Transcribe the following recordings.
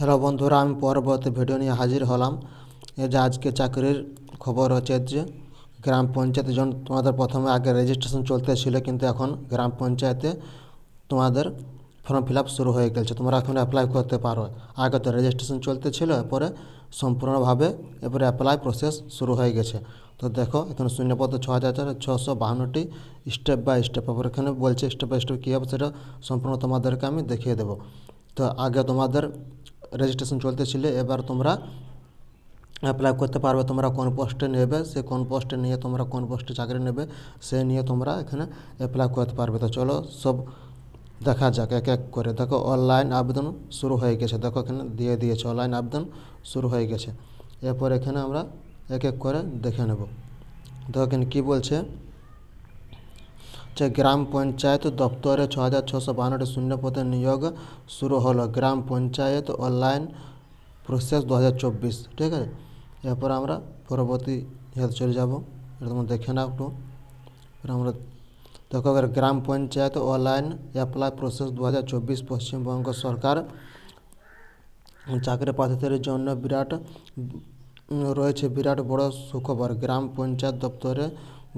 Hello বন্ধুরা, আমি পরবর্তী ভিডিও নিয়ে হাজির হলাম। এই যে আজকে চাকরির খবর হচ্ছে যে গ্রাম পঞ্চায়েতে যখন তোমাদের প্রথমে আগে রেজিস্ট্রেশন চলতে ছিল কিন্তু এখন গ্রাম পঞ্চায়েতে তোমাদের ফর্ম ফিল শুরু হয়ে গেছে। তোমরা এখন অ্যাপ্লাই করতে পারো। আগে তো রেজিস্ট্রেশন চলতে ছিল এরপরে সম্পূর্ণভাবে এরপরে অ্যাপ্লাই প্রসেস শুরু হয়ে গেছে। তো দেখো, এখানে শূন্যপদ ছ হাজার ছশো বাহান্নটি স্টেপ বাই স্টেপ এবার এখানে বলছে স্টেপ বাই স্টেপ কী হবে সেটা সম্পূর্ণ তোমাদেরকে আমি দেখিয়ে দেবো। তো আগে তোমাদের রেজিস্ট্রেশন চলতেছিল, এবার তোমরা অ্যাপ্লাই করতে পারবে, তোমরা কোন পোস্টে নেবে, সে কোন পোস্টে নিয়ে তোমরা কোন পোস্টে চাকরি নেবে, সে নিয়ে তোমরা এখানে অ্যাপ্লাই করতে পারবে। তো চলো, সব দেখা যাক, এক এক করে। দেখো অনলাইন আবেদন শুরু হয়ে গেছে। দেখো, এখানে দিয়ে দিয়েছে অনলাইন আবেদন শুরু হয়ে গেছে। এরপর এখানে আমরা এক এক করে দেখে নেব। দেখো, এখানে কী বলছে? যে গ্রাম পঞ্চায়েত দপ্তরে ছ হাজার ছশো বাহান্নটি শূন্য পদে নিয়োগ শুরু হলো গ্রাম পঞ্চায়েত অনলাইন প্রসেস দু হাজার চব্বিশ ঠিক আছে এরপর আমরা পরবর্তী ইয়েতে চলে যাব এটা তোমরা দেখে নাও একটু এবার আমরা দেখো এবার গ্রাম পঞ্চায়েত অনলাইন অ্যাপ্লাই প্রসেস দু হাজার চব্বিশ পশ্চিমবঙ্গ সরকার চাকরি প্রার্থীদের জন্য বিরাট উম, রয়েছে বিরাট বড় সুখবর গ্রাম পঞ্চায়েত দপ্তরে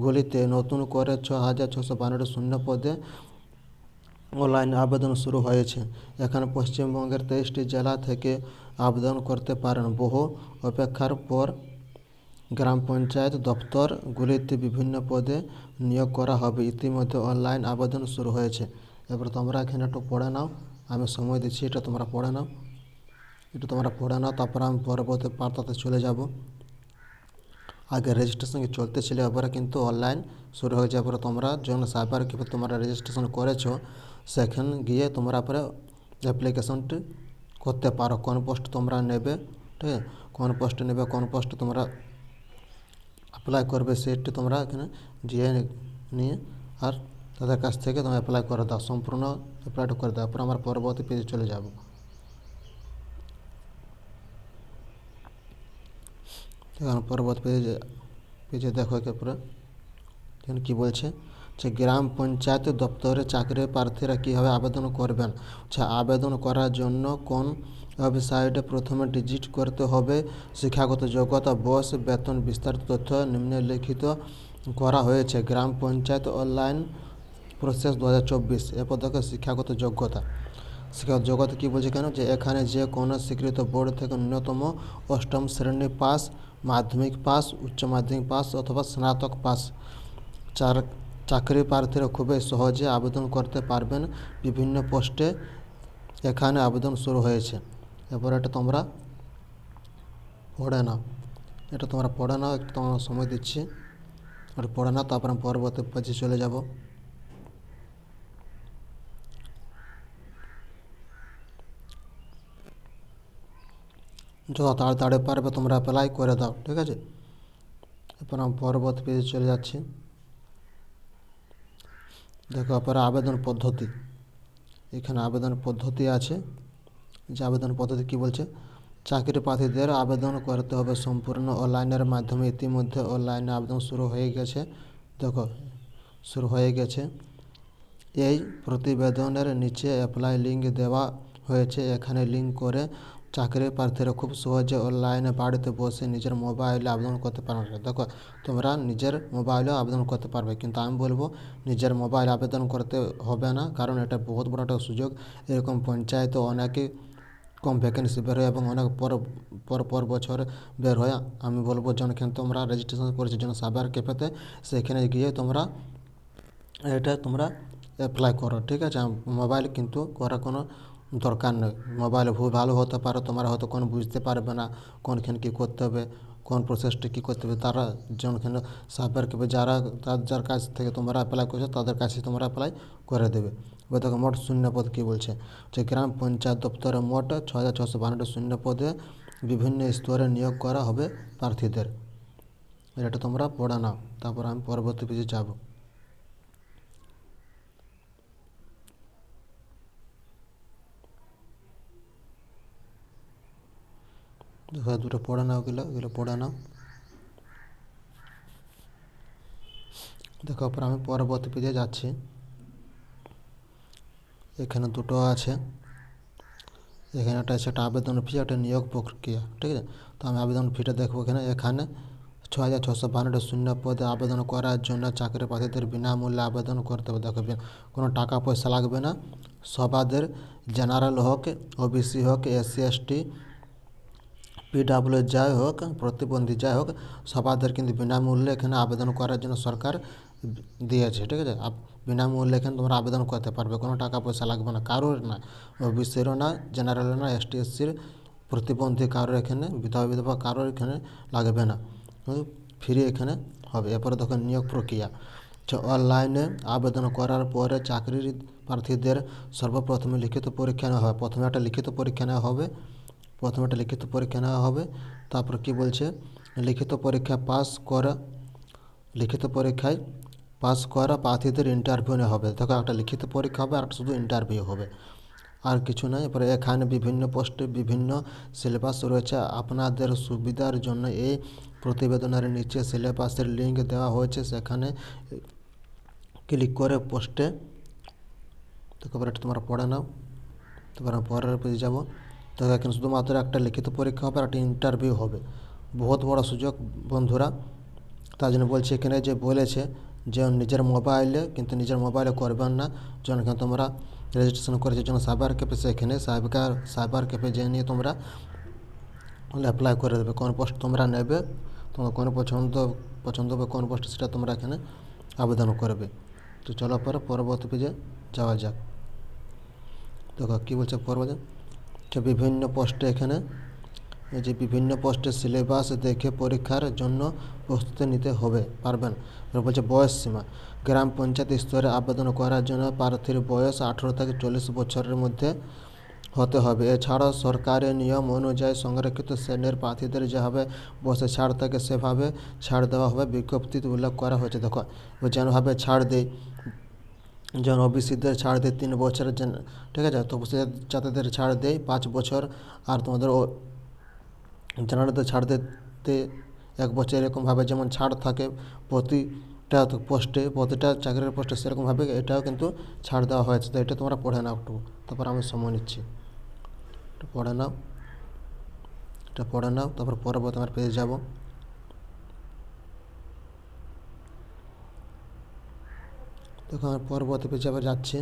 গুলিতে নতুন করে ছ হাজার ছশো বান্নটি শূন্য পদে অনলাইন আবেদন শুরু হয়েছে। এখানে পশ্চিমবঙ্গের তেইশটি জেলা থেকে আবেদন করতে পারেন। বহু অপেক্ষার পর গ্রাম পঞ্চায়েত দপ্তরগুলিতে বিভিন্ন পদে নিয়োগ করা হবে। ইতিমধ্যে অনলাইন আবেদন শুরু হয়েছে। এবার তোমরা এখানে একটু পড়ে নাও। আমি সময় দিচ্ছি, এটা তোমরা পড়ে নাও। এটা তোমরা পড়ে নাও, তারপর আমি পরবর্তী পাতাতে চলে যাব। আগে রেজিস্ট্রেশন চলতেছিল এবারে কিন্তু অনলাইন শুরু হয়ে যাওয়ার পরে তোমরা যখন সাইবার কীভাবে তোমরা রেজিস্ট্রেশন করেছ, সেখানে গিয়ে তোমরা পরে অ্যাপ্লিকেশনটি করতে পারো। কোন পোস্ট তোমরা নেবে, ঠিক আছে? কোন পোস্টে নেবে, কোন পোস্টে তোমরা অ্যাপ্লাই করবে, সেটি তোমরা এখানে গিয়ে নিয়ে আর তাদের কাছ থেকে তোমরা অ্যাপ্লাই করে দাও। সম্পূর্ণ অ্যাপ্লাইটা করে দাও। তারপর আমরা পরবর্তী পেজে চলে যাব। এখন পরবর্তী পেজে পেজে দেখো এরপরে এখানে কী বলছে? যে গ্রাম পঞ্চায়েত দপ্তরে চাকরির প্রার্থীরা কীভাবে আবেদন করবেন? আচ্ছা আবেদন করার জন্য কোন ওয়েবসাইটে প্রথমে ডিজিট করতে হবে? শিক্ষাগত যোগ্যতা, বয়স, বেতন, বিস্তারিত তথ্য নিম্নলিখিত করা হয়েছে। গ্রাম পঞ্চায়েত অনলাইন প্রসেস দু হাজার চব্বিশ এরপর দেখো শিক্ষাগত যোগ্যতা। শিক্ষাগত যোগ্যতা কী বলছে কেন? যে এখানে যে কোনো স্বীকৃত বোর্ড থেকে ন্যূনতম অষ্টম শ্রেণি পাস, মাধ্যমিক পাস, উচ্চ মাধ্যমিক পাস অথবা স্নাতক পাস। চার চাকরি প্রার্থীরা খুবই সহজে আবেদন করতে পারবেন বিভিন্ন পোস্টে। এখানে আবেদন শুরু হয়েছে। এবার এটা তোমরা পড়ে নাও। এটা তোমরা পড়ে নাও, একটু তোমরা সময় দিচ্ছি। আর পড়ে নাও, তারপর পরবর্তী পেজে চলে যাব। যত তাড়াতাড়ি পারবে তোমরা অ্যাপ্লাই করে দাও, ঠিক আছে? এরপর আমি পরবর্তী পেজে চলে যাচ্ছি। দেখো, এরপরে আবেদন পদ্ধতি। এখানে আবেদন পদ্ধতি আছে। যে আবেদন পদ্ধতি কী বলছে? চাকরি প্রার্থীদের আবেদন করতে হবে সম্পূর্ণ অনলাইনের মাধ্যমে। ইতিমধ্যে অনলাইনে আবেদন শুরু হয়ে গেছে। দেখো, শুরু হয়ে গেছে। এই প্রতিবেদনের নিচে অ্যাপ্লাই লিঙ্ক দেওয়া হয়েছে। এখানে লিঙ্ক করে চাকরি প্রার্থীরা খুব সহজে অনলাইনে বাড়িতে বসে নিজের মোবাইলে আবেদন করতে পারবে। দেখো, তোমরা নিজের মোবাইলেও আবেদন করতে পারবে, কিন্তু আমি বলব নিজের মোবাইল আবেদন করতে হবে না, কারণ এটা বহুত বড় একটা সুযোগ। এরকম পঞ্চায়েতে অনেকে কম ভ্যাকেন্সি বের হয় এবং অনেক পর পর পর বছর বের হয়। আমি বলব, যেখানে তোমরা রেজিস্ট্রেশন করেছ যেন সাইবার ক্যাফেতে সেখানে গিয়ে তোমরা এটা তোমরা অ্যাপ্লাই করো, ঠিক আছে? মোবাইল কিন্তু করার কোনো দরকার নেই। মোবাইলে ভুল হতে পারে, তোমরা হয়তো কোন বুঝতে পারবে না কোনখানে কী করতে হবে, কোন প্রসেসটা কী করতে হবে। তারা যেখানে সাইবার ক্যাফে যারা যার কাছ থেকে তোমরা অ্যাপ্লাই করছ, তাদের কাছে তোমরা অ্যাপ্লাই করে দেবে। এবার দেখো মোট শূন্য পদ কী বলছে? যে গ্রাম পঞ্চায়েত দপ্তরে মোট ছ হাজার ছশো বান্নটি শূন্য পদে বিভিন্ন স্তরে নিয়োগ করা হবে প্রার্থীদের। এটা তোমরা পড়ে নাও, তারপর আমি পরবর্তী পেজে যাব। দুটো পড়ে নাও, এগুলো এগুলো পড়ে নাও। দেখো আমি পরবর্তী পেজে যাচ্ছি। এখানে দুটো আছে। এখানে একটা আছে, একটা আবেদন ফি একটা নিয়োগ প্রক্রিয়া, ঠিক আছে? তো আমি আবেদন ফিটা দেখব এখানে। এখানে ছ হাজার ছশো বান্নটা শূন্য পদে আবেদন করার জন্য চাকরি প্রার্থীদের বিনামূল্যে আবেদন করতে হবে। দেখো কোনো টাকা পয়সা লাগবে না। সবাদের জেনারেল হোক ওবিসি হোক এসসি এসটি পিডাব্লিউ যাই হোক, প্রতিবন্ধী যাই হোক, সবাদের কিন্তু বিনামূল্যে এখানে আবেদন করার জন্য সরকার দিয়েছে, ঠিক আছে? বিনামূল্যে এখানে তোমরা আবেদন করতে পারবে, কোনো টাকা পয়সা লাগবে না, কারোর না। ওবিসিরও না, জেনারেল না এসটি এসসির প্রতিবন্ধী কারোর এখানে, বিধবা বিধবা কারোর এখানে লাগবে না। ফ্রি এখানে হবে, এরপরে দেখো নিয়োগ প্রক্রিয়া। অনলাইনে আবেদন করার পরে চাকরির প্রার্থীদের সর্বপ্রথমে লিখিত পরীক্ষা নেওয়া হবে, প্রথমে একটা লিখিত পরীক্ষা নেওয়া হবে প্রথমে একটা লিখিত পরীক্ষা নেওয়া হবে। তারপর কি বলছে? লিখিত পরীক্ষা পাস করা, লিখিত পরীক্ষায় পাস করা প্রার্থীদের ইন্টারভিউ নেওয়া হবে। দেখো একটা লিখিত পরীক্ষা হবে আর শুধু ইন্টারভিউ হবে। আর কিছু নয়, এরপরে এখানে বিভিন্ন পোস্টে বিভিন্ন সিলেবাস রয়েছে। আপনাদের সুবিধার জন্য এই প্রতিবেদনের নিচে সিলেবাসের লিঙ্ক দেওয়া হয়েছে। সেখানে ক্লিক করে পোস্টে এটা তোমরা পড়ে নাও। তারপর পরের পেজে যাব। তো এখানে শুধুমাত্র একটা লিখিত পরীক্ষা হবে আর একটা ইন্টারভিউ হবে। বহুত বড় সুযোগ, বন্ধুরা। তার জন্য বলছি এখানে যে বলেছে যে নিজের মোবাইলে কিন্তু নিজের মোবাইলে করবেন না। যখন এখানে তোমরা রেজিস্ট্রেশন করেছে জন্য সাইবার ক্যাফে সেখানে সাইবার সাইবার ক্যাফে যে নিয়ে তোমরা অ্যাপ্লাই করে দেবে। কোন পোস্ট তোমরা নেবে, তোমার কোন পছন্দ পছন্দ হবে কোন পোস্ট সেটা তোমরা এখানে আবেদন করবে। তো চলো পরে পরবর্তী পেজে যাওয়া যাক। দেখো কী বলছে পরবর্তী। যে বিভিন্ন পোস্টে এখানে যে বিভিন্ন পোস্টের সিলেবাস দেখে পরীক্ষার জন্য প্রস্তুতি নিতে হবে, পারবেন? বলছে বয়স সীমা। গ্রাম পঞ্চায়েত স্তরে আবেদন করার জন্য প্রার্থীর বয়স আঠেরো থেকে চল্লিশ বছরের মধ্যে হতে হবে। এছাড়াও সরকারের নিয়ম অনুযায়ী সংরক্ষিত শ্রেণির প্রার্থীদের যেভাবে বসে ছাড় থাকে সেভাবে ছাড় দেওয়া হবে, বিজ্ঞপ্তিতে উল্লেখ করা হয়েছে। দেখো যেনভাবে ছাড় দেয় যেমন ওবিসিদের ছাড় দেয় তিন বছরের জন্য। ঠিক আছে? তো সে যাদের ছাড় দেয় পাঁচ বছর আর তোমাদের ও জেনারেলদের ছাড় দিতে এক বছর এরকমভাবে যেমন ছাড় থাকে প্রতিটা পোস্টে, প্রতিটা চাকরির পোস্টে সেরকমভাবে এটাও কিন্তু ছাড় দেওয়া হয়েছে। তো এটা তোমরা পড়ে নাও একটু। তারপর আমি সময় নিচ্ছি। পড়ে নাও। এটা পড়ে নাও। তারপর পরবর্তী তোমার পেয়ে যাব। আমার পর্বত পেছাবে যাচ্ছি।